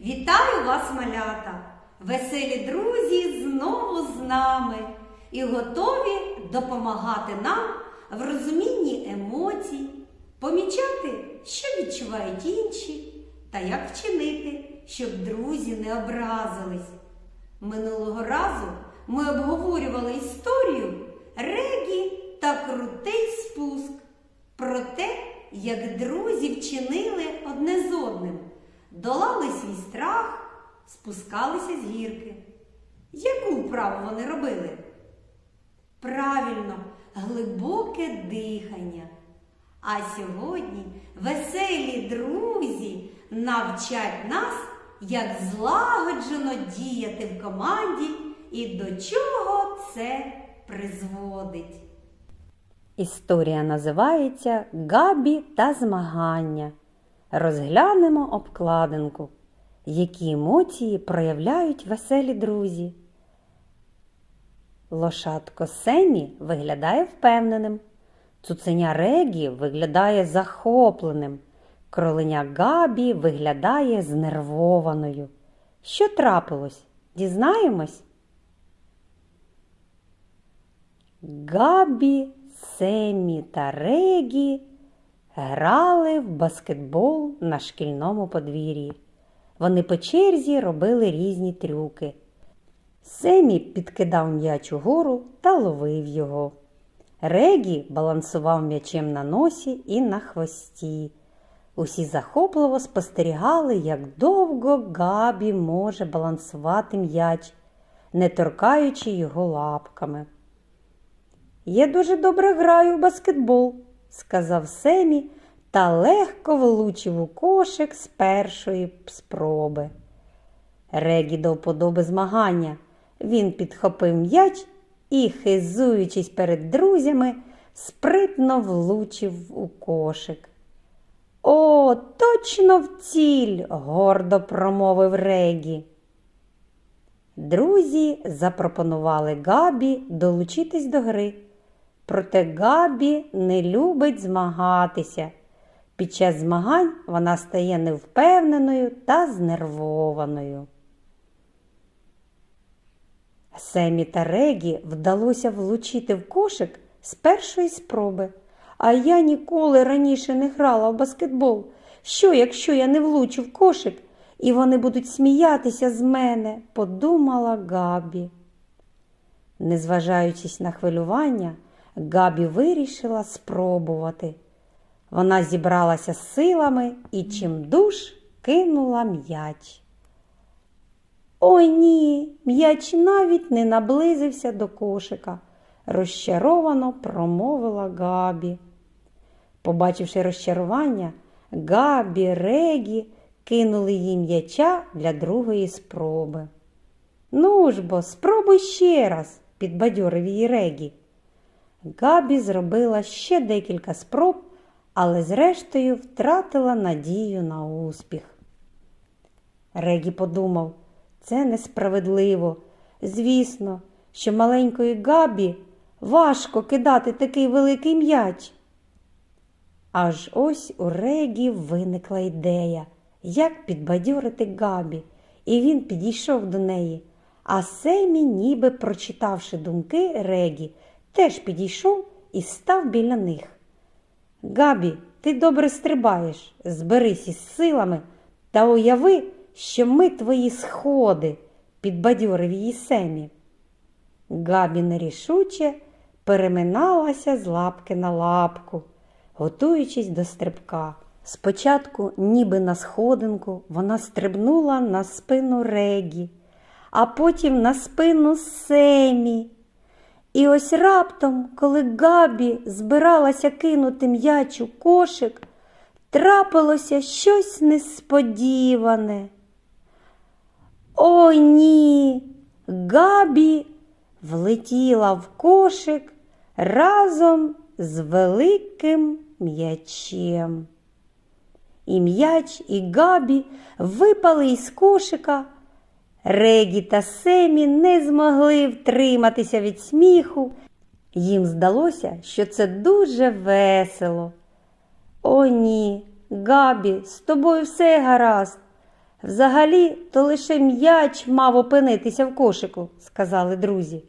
Вітаю вас, малята! Веселі друзі знову з нами і готові допомагати нам в розумінні емоцій, помічати, що відчувають інші, та як вчинити, щоб друзі не образились. Минулого разу ми обговорювали історію Регі та крутий спуск про те, як друзі вчинили одне з одним, долали свій страх, спускалися з гірки. Яку вправу вони робили? Правильно, глибоке дихання. А сьогодні веселі друзі навчать нас, як злагоджено діяти в команді і до чого це призводить. Історія називається Габі та змагання. Розглянемо обкладинку, які емоції проявляють веселі друзі. Лошадко Семі виглядає впевненим. Цуценя Регі виглядає захопленим. Кроленя Габі виглядає знервованою. Що трапилось? Дізнаємось? Габі, Семі та Регі грали в баскетбол на шкільному подвір'ї. Вони по черзі робили різні трюки. Семі підкидав м'яч угору та ловив його. Регі балансував м'ячем на носі і на хвості. Усі захопливо спостерігали, як довго Габі може балансувати м'яч, не торкаючи його лапками. Я дуже добре граю в баскетбол, сказав Семі та легко влучив у кошик з першої спроби. Регі до вподоби змагання. Він підхопив м'яч і, хизуючись перед друзями, спритно влучив у кошик. О, точно в ціль, гордо промовив Регі. Друзі запропонували Габі долучитись до гри. Проте Габі не любить змагатися. Під час змагань вона стає невпевненою та знервованою. Семі та Регі вдалося влучити в кошик з першої спроби. А я ніколи раніше не грала в баскетбол. Що, якщо я не влучу в кошик, і вони будуть сміятися з мене, подумала Габі. Незважаючись на хвилювання, Габі вирішила спробувати. Вона зібралася з силами і чимдуж кинула м'яч. Ой ні, м'яч навіть не наблизився до кошика, розчаровано промовила Габі. Побачивши розчарування, Габі, Регі кинули їй м'яча для другої спроби. Ну ж бо, спробуй ще раз, підбадьорив її Регі. Габі зробила ще декілька спроб, але зрештою втратила надію на успіх. Регі подумав, це несправедливо. Звісно, що маленької Габі важко кидати такий великий м'яч. Аж ось у Регі виникла ідея, як підбадьорити Габі, і він підійшов до неї. А Семі, ніби прочитавши думки Регі, теж підійшов і став біля них. Габі, ти добре стрибаєш, зберись із силами та уяви, що ми твої сходи, підбадьорив її Семі. Габі нерішуче переминалася з лапки на лапку, готуючись до стрибка. Спочатку, ніби на сходинку, вона стрибнула на спину Регі, а потім на спину Семі. І ось раптом, коли Габі збиралася кинути м'яч у кошик, трапилося щось несподіване. О, ні! Габі влетіла в кошик разом з великим м'ячем. І м'яч, і Габі випали із кошика. Регі та Семі не змогли втриматися від сміху. Їм здалося, що це дуже весело. О, ні, Габі, з тобою все гаразд. Взагалі, то лише м'яч мав опинитися в кошику, сказали друзі.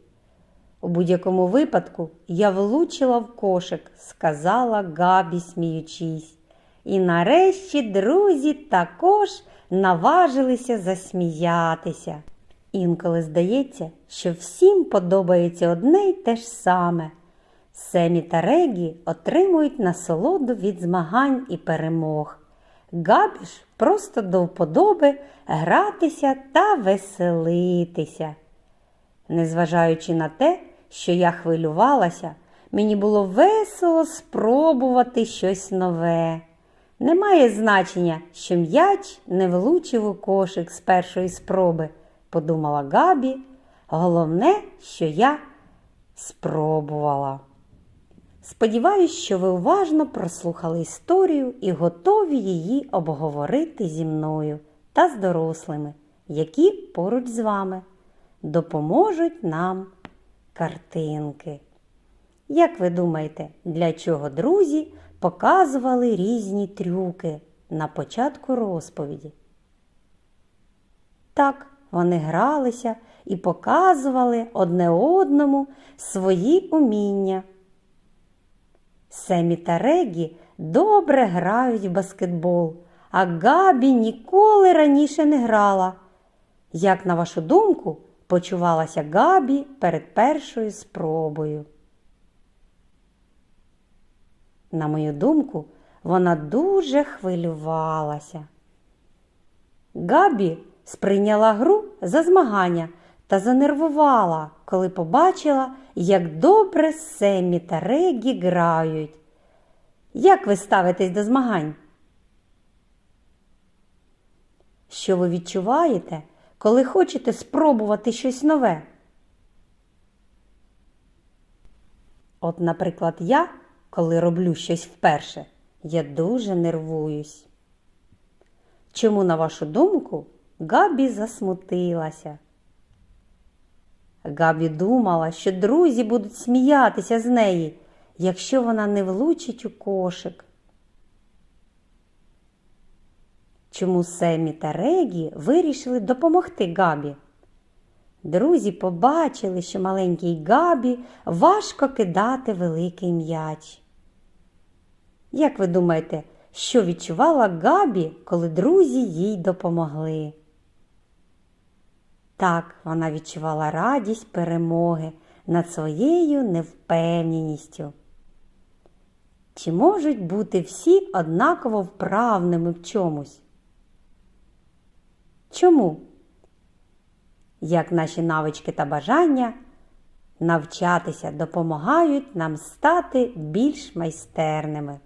У будь-якому випадку я влучила в кошик, сказала Габі, сміючись. І нарешті друзі також наважилися засміятися. Інколи здається, що всім подобається одне й те ж саме. Семі та Регі отримують насолоду від змагань і перемог. Габі ж просто до вподоби гратися та веселитися. Незважаючи на те, що я хвилювалася, мені було весело спробувати щось нове. Немає значення, що м'яч не влучив у кошик з першої спроби, подумала Габі. Головне, що я спробувала. Сподіваюсь, що ви уважно прослухали історію і готові її обговорити зі мною та з дорослими, які поруч з вами допоможуть нам картинки. Як ви думаєте, для чого друзі показували різні трюки на початку розповіді? Так, вони гралися і показували одне одному свої уміння. Семі та Регі добре грають в баскетбол, а Габі ніколи раніше не грала. Як, на вашу думку, почувалася Габі перед першою спробою? На мою думку, вона дуже хвилювалася. Габі сприйняла гру за змагання та занервувала, коли побачила, як добре Семі та Регі грають. Як ви ставитесь до змагань? Що ви відчуваєте, коли хочете спробувати щось нове? От, наприклад, я, коли роблю щось вперше, я дуже нервуюсь. Чому, на вашу думку, Габі засмутилася? Габі думала, що друзі будуть сміятися з неї, якщо вона не влучить у кошик. Чому Семі та Регі вирішили допомогти Габі? Друзі побачили, що маленькій Габі важко кидати великий м'яч. Як ви думаєте, що відчувала Габі, коли друзі їй допомогли? Так, вона відчувала радість перемоги над своєю невпевненістю. Чи можуть бути всі однаково вправними в чомусь? Чому? Як наші навички та бажання навчатися допомагають нам стати більш майстерними?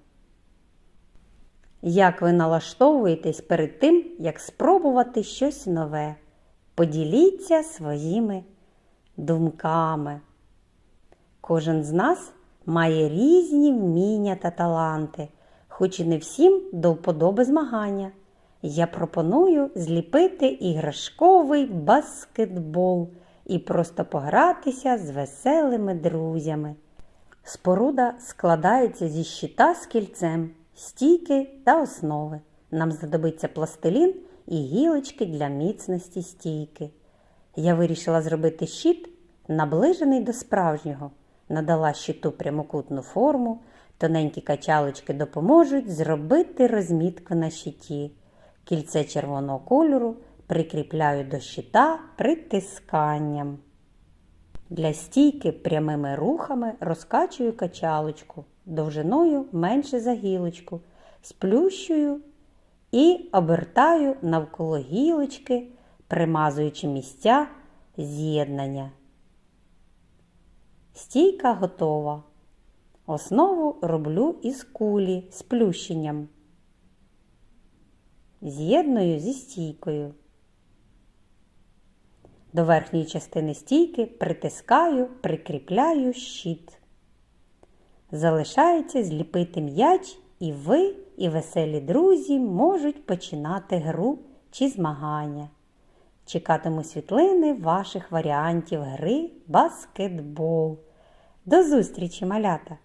Як ви налаштовуєтесь перед тим, як спробувати щось нове? Поділіться своїми думками. Кожен з нас має різні вміння та таланти, хоч і не всім до вподоби змагання. Я пропоную зліпити іграшковий баскетбол і просто погратися з веселими друзями. Споруда складається зі щита з кільцем, стійки та основи. Нам знадобиться пластилін і гілочки для міцності стійки. Я вирішила зробити щит, наближений до справжнього, надала щиту прямокутну форму, тоненькі качалочки допоможуть зробити розмітку на щиті. Кільце червоного кольору прикріпляю до щита притисканням. Для стійки прямими рухами розкачую качалочку довжиною менше за гілочку, сплющую і обертаю навколо гілочки, примазуючи місця з'єднання. Стійка готова. Основу роблю із кулі з плющенням. З'єдную зі стійкою. До верхньої частини стійки притискаю, прикріпляю щит. Залишається зліпити м'яч, і ви, і веселі друзі можуть починати гру чи змагання. Чекатиму світлини ваших варіантів гри баскетбол. До зустрічі, малята!